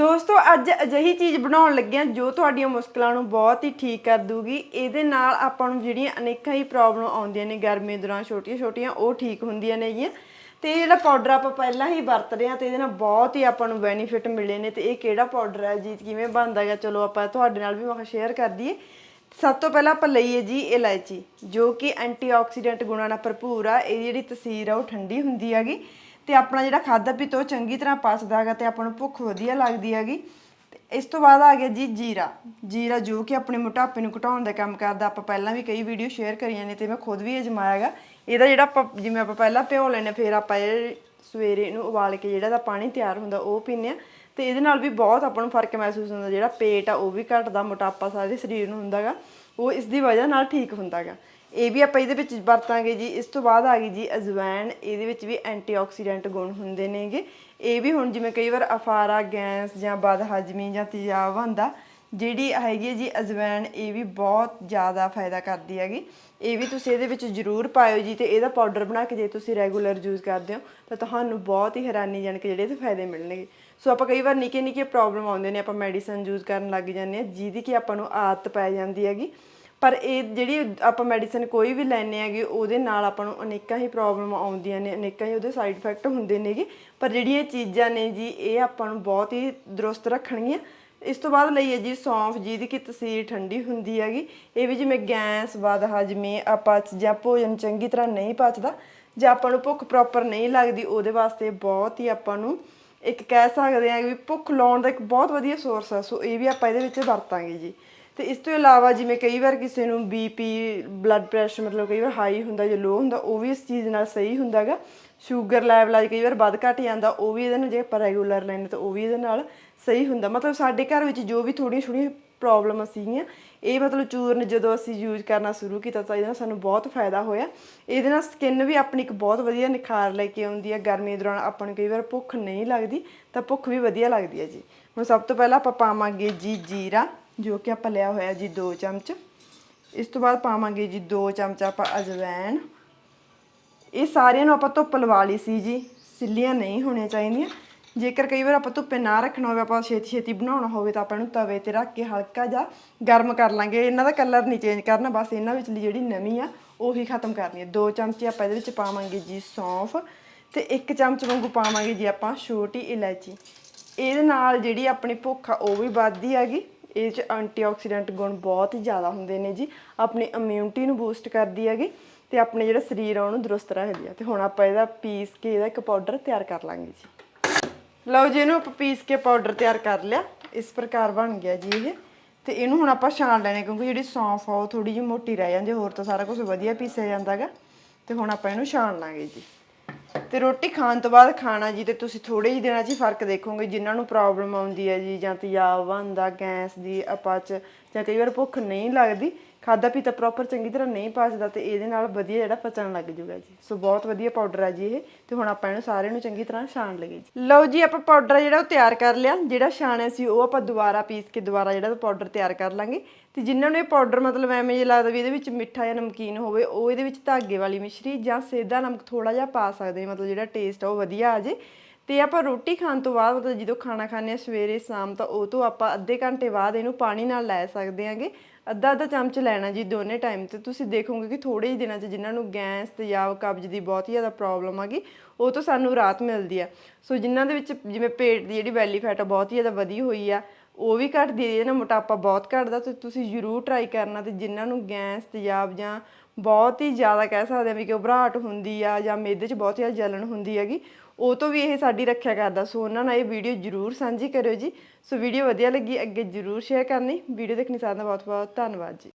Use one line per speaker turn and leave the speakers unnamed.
ਦੋਸਤੋ, ਅੱਜ ਅਜਿਹੀ ਚੀਜ਼ ਬਣਾਉਣ ਲੱਗੇ ਹਾਂ ਜੋ ਤੁਹਾਡੀਆਂ ਮੁਸ਼ਕਲਾਂ ਨੂੰ ਬਹੁਤ ਹੀ ਠੀਕ ਕਰ ਦੂਗੀ ਇਹਦੇ ਨਾਲ ਆਪਾਂ ਨੂੰ ਜਿਹੜੀਆਂ ਅਨੇਕਾਂ ਹੀ ਪ੍ਰੋਬਲਮ ਆਉਂਦੀਆਂ ਨੇ ਗਰਮੀ ਦੌਰਾਨ ਛੋਟੀਆਂ-ਛੋਟੀਆਂ, ਉਹ ਠੀਕ ਹੁੰਦੀਆਂ ਨੇਗੀਆਂ ਤੇ ਇਹ ਜਿਹੜਾ ਪਾਊਡਰ ਆਪਾਂ ਪਹਿਲਾਂ ਹੀ ਵਰਤ ਰਹੇ ਹਾਂ ਤੇ ਇਹਦੇ ਨਾਲ ਬਹੁਤ ਹੀ ਆਪਾਂ ਨੂੰ ਬੈਨੀਫਿਟ ਮਿਲੇ ਨੇ ਤੇ ਇਹ ਕਿਹੜਾ ਪਾਊਡਰ ਹੈ ਜੀ ਕਿਵੇਂ ਬਣਦਾ ਹੈਗਾ, ਚਲੋ ਆਪਾਂ ਤੁਹਾਡੇ ਨਾਲ ਵੀ ਮੈਂ ਸ਼ੇਅਰ ਕਰ ਦਈਏ। ਸਭ ਤੋਂ ਪਹਿਲਾਂ ਆਪਾਂ ਲਈਏ ਜੀ ਇਲਾਇਚੀ, ਜੋ ਕਿ ਐਂਟੀਆਕਸੀਡੈਂਟ ਗੁਣਾਂ ਨਾਲ ਭਰਪੂਰ ਆ। ਇਹ ਜਿਹੜੀ ਤਸੀਰ ਆ, ਉਹ ਠੰਡੀ ਹੁੰਦੀ ਹੈਗੀ। ਤੇ ਆਪਣਾ ਜਿਹੜਾ ਖਾਦਾ ਪੀਤਾ ਉਹ ਚੰਗੀ ਤਰ੍ਹਾਂ ਪਚਦਾ ਹੈਗਾ ਤੇ ਆਪਾਂ ਨੂੰ ਭੁੱਖ ਵਧੀਆ ਲੱਗਦੀ ਹੈਗੀ। ਤੇ ਇਸ ਤੋਂ ਬਾਅਦ ਆ ਗਿਆ ਜੀ ਜੀਰਾ। ਜੀਰਾ ਜੋ ਕਿ ਆਪਣੇ ਮੋਟਾਪੇ ਨੂੰ ਘਟਾਉਣ ਦਾ ਕੰਮ ਕਰਦਾ। ਆਪਾਂ ਪਹਿਲਾਂ ਵੀ ਕਈ ਵੀਡੀਓ ਸ਼ੇਅਰ ਕਰੀਆਂ ਨੇ ਤੇ ਮੈਂ ਖੁਦ ਵੀ ਅਜਮਾਇਆ ਹੈਗਾ। ਇਹਦਾ ਜਿਹੜਾ ਆਪਾਂ ਜਿਵੇਂ ਆਪਾਂ ਪਹਿਲਾਂ ਭਿਓ ਲੈਨੇ ਫਿਰ ਆਪਾਂ ਇਹ ਸਵੇਰੇ ਇਹਨੂੰ ਉਬਾਲ ਕੇ ਜਿਹੜਾ ਦਾ ਪਾਣੀ ਤਿਆਰ ਹੁੰਦਾ ਉਹ ਪੀਂਦੇ ਆ ਤੇ ਇਹਦੇ ਨਾਲ ਵੀ ਬਹੁਤ ਆਪਾਂ ਨੂੰ ਫ਼ਰਕ ਮਹਿਸੂਸ ਹੁੰਦਾ, ਜਿਹੜਾ ਪੇਟ ਆ ਉਹ ਵੀ ਘਟਦਾ, ਮੋਟਾਪਾ ਸਾਰੇ ਸਰੀਰ ਨੂੰ ਹੁੰਦਾਗਾ, ਉਹ ਇਸ ਦੀ ਵਜ੍ਹਾ ਨਾਲ ਠੀਕ ਹੁੰਦਾਗਾ। ਇਹ ਵੀ ਆਪਾਂ ਇਹਦੇ ਵਿੱਚ ਵਰਤਾਂਗੇ ਜੀ, ਇਸ ਤੋਂ ਬਾਅਦ ਆ ਗਈ ਜੀ ਅਜਵਾਇਣ, ਇਹਦੇ ਵਿੱਚ ਵੀ ਐਂਟੀਆਕਸੀਡੈਂਟ ਗੁਣ ਹੁੰਦੇ ਨੇਗੇ। ਇਹ ਵੀ ਹੁਣ ਜਿਵੇਂ ਕਈ ਵਾਰ ਅਫਾਰਾ, ਗੈਸ ਜਾਂ ਬਦਹਜ਼ਮੀ ਜਾਂ ਤੇਜ਼ਾਬ ਹੁੰਦਾ ਜਿਹੜੀ ਹੈਗੀ ਹੈ ਜੀ ਅਜਵਾਇਣ ਇਹ ਵੀ ਬਹੁਤ ਜ਼ਿਆਦਾ ਫਾਇਦਾ ਕਰਦੀ ਹੈਗੀ। ਇਹ ਵੀ ਤੁਸੀਂ ਇਹਦੇ ਵਿੱਚ ਜ਼ਰੂਰ ਪਾਇਓ ਜੀ ਤੇ ਇਹਦਾ ਪਾਊਡਰ ਬਣਾ ਕੇ ਜੇ ਤੁਸੀਂ ਰੈਗੂਲਰ ਯੂਜ਼ ਕਰਦੇ ਹੋ, ਤਾਂ ਤੁਹਾਨੂੰ ਬਹੁਤ ਹੀ ਹੈਰਾਨੀਜਨਕ ਜਿਹੜੇ ਇਹਦੇ ਫਾਇਦੇ ਮਿਲਣਗੇ। ਸੋ ਆਪਾਂ ਕਈ ਵਾਰ ਨਿੱਕੇ ਨਿੱਕੇ ਪ੍ਰੋਬਲਮ ਆਉਂਦੇ ਨੇ, ਆਪਾਂ ਮੈਡੀਸਨ ਯੂਜ਼ ਕਰਨ ਲੱਗ ਜਾਂਦੇ ਆ ਜਿਹਦੀ ਕਿ ਆਪਾਂ ਨੂੰ ਆਦਤ ਪੈ ਜਾਂਦੀ ਹੈਗੀ। ਪਰ ਇਹ ਜਿਹੜੀ ਆਪਾਂ ਮੈਡੀਸਨ ਕੋਈ ਵੀ ਲੈਣੇ ਹੈਗੇ, ਉਹਦੇ ਨਾਲ ਆਪਾਂ ਨੂੰ ਅਨੇਕਾਂ ਹੀ ਪ੍ਰੋਬਲਮ ਆਉਂਦੀਆਂ ਨੇ, ਅਨੇਕਾਂ ਹੀ ਉਹਦੇ ਸਾਈਡ ਇਫੈਕਟ ਹੁੰਦੇ ਨੇਗੇ। ਪਰ ਜਿਹੜੀਆਂ ਚੀਜ਼ਾਂ ਨੇ ਜੀ, ਇਹ ਆਪਾਂ ਨੂੰ ਬਹੁਤ ਹੀ ਦਰੁਸਤ ਰੱਖਣਗੀਆਂ। ਇਸ ਤੋਂ ਬਾਅਦ ਲਈਏ ਜੀ ਸੌਂਫ, ਜਿਹਦੀ ਕਿ ਤਸੀਰ ਠੰਡੀ ਹੁੰਦੀ ਹੈਗੀ। ਇਹ ਵੀ ਜਿਵੇਂ ਗੈਸ ਬਦ ਹਜਮੀ ਅਪਚ ਜਾਂ ਭੋਜਨ ਚੰਗੀ ਤਰ੍ਹਾਂ ਨਹੀਂ ਪਚਦਾ, ਜਾਂ ਆਪਾਂ ਨੂੰ ਭੁੱਖ ਪ੍ਰੋਪਰ ਨਹੀਂ ਲੱਗਦੀ, ਉਹਦੇ ਵਾਸਤੇ ਬਹੁਤ ਹੀ ਆਪਾਂ ਨੂੰ ਇੱਕ ਕਹਿ ਸਕਦੇ ਹਾਂ ਵੀ ਭੁੱਖ ਲਾਉਣ ਦਾ ਇੱਕ ਬਹੁਤ ਵਧੀਆ ਸੋਰਸ ਹੈ। ਸੋ ਇਹ ਵੀ ਆਪਾਂ ਇਹਦੇ ਵਿੱਚ ਵਰਤਾਂਗੇ ਜੀ। ਤੇ ਇਸ ਤੋਂ ਇਲਾਵਾ ਜਿਵੇਂ ਕਈ ਵਾਰ ਕਿਸੇ ਨੂੰ ਬੀਪੀ ਬਲੱਡ ਪ੍ਰੈਸ਼ਰ ਮਤਲਬ ਕਈ ਵਾਰ ਹਾਈ ਹੁੰਦਾ ਜਾਂ ਲੋ ਹੁੰਦਾ, ਉਹ ਵੀ ਇਸ ਚੀਜ਼ ਨਾਲ ਸਹੀ ਹੁੰਦਾਗਾ ਸ਼ੂਗਰ ਲੈਵਲ ਆ, ਕਈ ਵਾਰ ਵੱਧ ਘਟ ਜਾਂਦਾ, ਉਹ ਵੀ ਇਹਦੇ ਨਾਲ ਜੇ ਆਪਾਂ ਰੈਗੂਲਰ ਲੈਣੇ ਤਾਂ ਉਹ ਵੀ ਇਹਦੇ ਨਾਲ ਸਹੀ ਹੁੰਦਾ। ਮਤਲਬ ਸਾਡੇ ਘਰ ਵਿੱਚ ਜੋ ਵੀ ਥੋੜੀਆਂ ਥੋੜੀਆਂ ਪ੍ਰੋਬਲਮ ਸੀਗੀਆਂ, ਇਹ ਮਤਲਬ ਚੂਰਨ ਜਦੋਂ ਅਸੀਂ ਯੂਜ਼ ਕਰਨਾ ਸ਼ੁਰੂ ਕੀਤਾ ਤਾਂ ਇਹਦੇ ਨਾਲ ਸਾਨੂੰ ਬਹੁਤ ਫਾਇਦਾ ਹੋਇਆ। ਇਹਦੇ ਨਾਲ ਸਕਿਨ ਵੀ ਆਪਣੀ ਇੱਕ ਬਹੁਤ ਵਧੀਆ ਨਿਖਾਰ ਲੈ ਕੇ ਆਉਂਦੀ ਹੈ ਗਰਮੀ ਦੌਰਾਨ ਆਪਾਂ ਨੂੰ ਕਈ ਵਾਰ ਭੁੱਖ ਨਹੀਂ ਲੱਗਦੀ ਤਾਂ ਭੁੱਖ ਵੀ ਵਧੀਆ ਲੱਗਦੀ ਹੈ ਜੀ। ਹੁਣ ਸਭ ਤੋਂ ਪਹਿਲਾਂ ਆਪਾਂ ਪਾਵਾਂਗੇ ਜੀ ਜੀਰਾ। ਜੋ ਕਿ ਆਪਾਂ ਲਿਆ ਹੋਇਆ ਜੀ 2 ਚਮਚ। ਇਸ ਤੋਂ ਬਾਅਦ ਪਾਵਾਂਗੇ ਜੀ 2 ਚਮਚ ਆਪਾਂ ਅਜਵਾਇਣ ਇਹ ਸਾਰਿਆਂ ਨੂੰ ਆਪਾਂ ਧੁੱਪ ਲਵਾ ਲਈ ਸੀ ਜੀ। ਸਿੱਲੀਆਂ ਨਹੀਂ ਹੋਣੀਆਂ ਚਾਹੀਦੀਆਂ। ਜੇਕਰ ਕਈ ਵਾਰ ਆਪਾਂ ਧੁੱਪੇ ਨਾ ਰੱਖਣਾ ਹੋਵੇ, ਆਪਾਂ ਛੇਤੀ ਛੇਤੀ ਬਣਾਉਣਾ ਹੋਵੇ ਤਾਂ ਆਪਾਂ ਇਹਨੂੰ ਤਵੇ ਤੇ ਰੱਖ ਕੇ ਹਲਕਾ ਜਿਹਾ ਗਰਮ ਕਰ ਲਾਂਗੇ। ਇਹਨਾਂ ਦਾ ਕਲਰ ਨਹੀਂ ਚੇਂਜ ਕਰਨਾ, ਬਸ ਇਹਨਾਂ ਵਿੱਚਲੀ ਜਿਹੜੀ ਨਮੀ ਆ, ਉਹੀ ਖਤਮ ਕਰਨੀ ਹੈ ਦੋ ਚਮਚੇ ਆਪਾਂ ਇਹਦੇ ਵਿੱਚ ਪਾਵਾਂਗੇ ਜੀ ਸੌਂਫ ਤੇ ਇੱਕ ਚਮਚ ਵਾਂਗੂ ਪਾਵਾਂਗੇ ਜੀ ਆਪਾਂ ਛੋਟੀ ਇਲਾਇਚੀ। ਇਹਦੇ ਨਾਲ ਜਿਹੜੀ ਆਪਣੀ ਭੁੱਖ ਆ, ਉਹ ਵੀ ਵੱਧਦੀ ਹੈਗੀ। ਇਹ ਚ ਐਂਟੀਆਕਸੀਡੈਂਟ ਗੁਣ ਬਹੁਤ ਹੀ ਜ਼ਿਆਦਾ ਹੁੰਦੇ ਨੇ ਜੀ। ਆਪਣੀ ਇਮਿਊਨਿਟੀ ਨੂੰ ਬੂਸਟ ਕਰਦੀ ਹੈਗੀ ਤੇ ਆਪਣੇ ਜਿਹੜਾ ਸਰੀਰ ਆ, ਉਹਨੂੰ ਦਰੁਸਤ ਰੱਖਦੀ ਆ। ਤੇ ਹੁਣ ਆਪਾਂ ਇਹਦਾ ਪੀਸ ਕੇ ਇਹਦਾ ਇੱਕ ਪਾਊਡਰ ਤਿਆਰ ਕਰ ਲਾਂਗੇ ਜੀ। ਲਓ ਜੀ, ਇਹਨੂੰ ਆਪਾਂ ਪੀਸ ਕੇ ਪਾਊਡਰ ਤਿਆਰ ਕਰ ਲਿਆ। ਇਸ ਪ੍ਰਕਾਰ ਬਣ ਗਿਆ ਜੀ ਇਹ। ਤੇ ਇਹਨੂੰ ਹੁਣ ਆਪਾਂ ਛਾਣ ਲੈਣੇ, ਕਿਉਂਕਿ ਜਿਹੜੀ ਸੌਂਫ ਆ, ਉਹ ਥੋੜੀ ਜਿਹੀ ਮੋਟੀ ਰਹਿ ਜਾਂਦੀ ਹੋਰ ਤਾਂ ਸਾਰਾ ਕੁਝ ਵਧੀਆ ਪੀਸਿਆ ਜਾਂਦਾਗਾ ਤੇ ਹੁਣ ਆਪਾਂ ਇਹਨੂੰ ਛਾਣ ਲਾਂਗੇ ਜੀ। ਤੇ ਰੋਟੀ ਖਾਣ ਤੋਂ ਬਾਅਦ ਖਾਣਾ ਜੀ ਤੇ ਤੁਸੀਂ ਥੋੜੇ ਜਿਹੇ ਦਿਨਾਂ 'ਚ ਹੀ ਫ਼ਰਕ ਦੇਖੋਗੇ, ਜਿਨ੍ਹਾਂ ਨੂੰ ਪ੍ਰੋਬਲਮ ਆਉਂਦੀ ਹੈ ਜੀ ਜਾਂ ਤੇਜ਼ਾਬ ਬਣਦਾ ਗੈਸ ਦੀ ਅਪਚ ਜਾਂ ਕਈ ਵਾਰ ਭੁੱਖ ਨਹੀਂ ਲੱਗਦੀ ਖਾਦਾ ਪੀਤਾ ਪ੍ਰੋਪਰ ਚੰਗੀ ਤਰ੍ਹਾਂ ਨਹੀਂ ਪਚਦਾ ਤੇ ਇਹਦੇ ਨਾਲ ਵਧੀਆ ਜਿਹੜਾ ਪਚਣ ਲੱਗ ਜੂਗਾ ਜੀ। ਸੋ ਬਹੁਤ ਵਧੀਆ ਪਾਊਡਰ ਹੈ ਜੀ ਇਹ ਤੇ ਹੁਣ ਆਪਾਂ ਇਹਨੂੰ ਸਾਰੇ ਨੂੰ ਚੰਗੀ ਤਰ੍ਹਾਂ ਛਾਣ ਲਈਏ ਜੀ। ਲਓ ਜੀ, ਆਪਾਂ ਪਾਊਡਰ ਜਿਹੜਾ ਉਹ ਤਿਆਰ ਕਰ ਲਿਆ। ਜਿਹੜਾ ਛਾਣਿਆ ਸੀ ਉਹ ਆਪਾਂ ਦੁਬਾਰਾ ਪੀਸ ਕੇ ਦੁਬਾਰਾ ਜਿਹੜਾ ਪਾਊਡਰ ਤਿਆਰ ਕਰ ਲਾਂਗੇ। ਤੇ ਜਿਨ੍ਹਾਂ ਨੂੰ ਇਹ ਪਾਊਡਰ ਮਤਲਬ ਐਵੇਂ ਜੇ ਲੱਗਦਾ ਵੀ ਇਹਦੇ ਵਿੱਚ ਮਿੱਠਾ ਜਾਂ ਨਮਕੀਨ ਹੋਵੇ, ਉਹ ਇਹਦੇ ਵਿੱਚ ਧਾਗੇ ਵਾਲੀ ਮਿਸ਼ਰੀ ਜਾਂ ਸੇਧਾ ਨਮਕ ਥੋੜਾ ਜਿਹਾ ਪਾ ਸਕਦੇ ਮਤਲਬ ਜਿਹੜਾ ਟੇਸਟ ਆ ਉਹ ਵਧੀਆ ਆ ਜੇ। ਤੇ ਆਪਾਂ ਰੋਟੀ ਖਾਣ ਤੋਂ ਬਾਅਦ ਮਤਲਬ ਜਦੋਂ ਖਾਣਾ ਖਾਂਦੇ ਆ ਸਵੇਰੇ, ਸ਼ਾਮ, ਤਾਂ ਉਹ ਤੋਂ ਆਪਾਂ ਅੱਧੇ ਘੰਟੇ ਬਾਅਦ ਇਹਨੂੰ ਪਾਣੀ ਨਾਲ ਲੈ ਸਕਦੇ ਆਂਗੇ ਅੱਧਾ ਅੱਧਾ ਚਮਚ ਲੈਣਾ ਜੀ ਦੋਨੇ ਟਾਈਮ ਤੇ। ਤੁਸੀਂ ਦੇਖੋਗੇ ਕਿ ਥੋੜੇ ਹੀ ਦਿਨਾਂ 'ਚ ਜਿਨ੍ਹਾਂ ਨੂੰ ਗੈਸ ਤੇਜ਼ਾਬ ਕਬਜ਼ ਦੀ ਬਹੁਤ ਹੀ ਜ਼ਿਆਦਾ ਪ੍ਰੋਬਲਮ ਆਗੀ ਉਹ ਤੋਂ ਸਾਨੂੰ ਰਾਤ ਮਿਲਦੀ ਆ। ਸੋ ਜਿਨ੍ਹਾਂ ਦੇ ਵਿੱਚ ਜਿਵੇਂ ਪੇਟ ਦੀ ਜਿਹੜੀ ਬੈਲੀ ਫੈਟ ਆ ਬਹੁਤ ਹੀ ਜ਼ਿਆਦਾ ਵਧੀ ਹੋਈ ਆ, ਉਹ ਵੀ ਘਟਦੀ ਹੈ ਨਾ, ਮੋਟਾਪਾ ਬਹੁਤ ਘਟਦਾ। ਤੇ ਤੁਸੀਂ ਜ਼ਰੂਰ ਟਰਾਈ ਕਰਨਾ ਤੇ ਜਿਨ੍ਹਾਂ ਨੂੰ ਗੈਸ ਤੇਜ਼ਾਬ ਜਾਂ ਬਹੁਤ ਹੀ ਜ਼ਿਆਦਾ ਕਹਿ ਸਕਦੇ ਆ ਵੀ ਕਿ ਘਬਰਾਹਟ ਹੁੰਦੀ ਆ ਜਾਂ ਮੇਦੇ 'ਚ ਬਹੁਤ ਜ਼ਿਆਦਾ ਜਲਨ ਹੁੰਦੀ ਹੈਗੀ ਉਹ ਤੋਂ ਵੀ ਇਹ ਸਾਡੀ ਰੱਖਿਆ ਕਰਦਾ, ਸੋ ਉਹਨਾਂ ਨਾਲ ਇਹ ਵੀਡੀਓ ਜ਼ਰੂਰ ਸਾਂਝੀ ਕਰਿਓ ਜੀ। ਸੋ ਵੀਡੀਓ ਵਧੀਆ ਲੱਗੀ, ਅੱਗੇ ਜ਼ਰੂਰ ਸ਼ੇਅਰ ਕਰਨੀ। ਵੀਡੀਓ ਦੇਖਣੀ ਸਾਰਿਆਂ ਦਾ ਬਹੁਤ ਬਹੁਤ ਧੰਨਵਾਦ ਜੀ।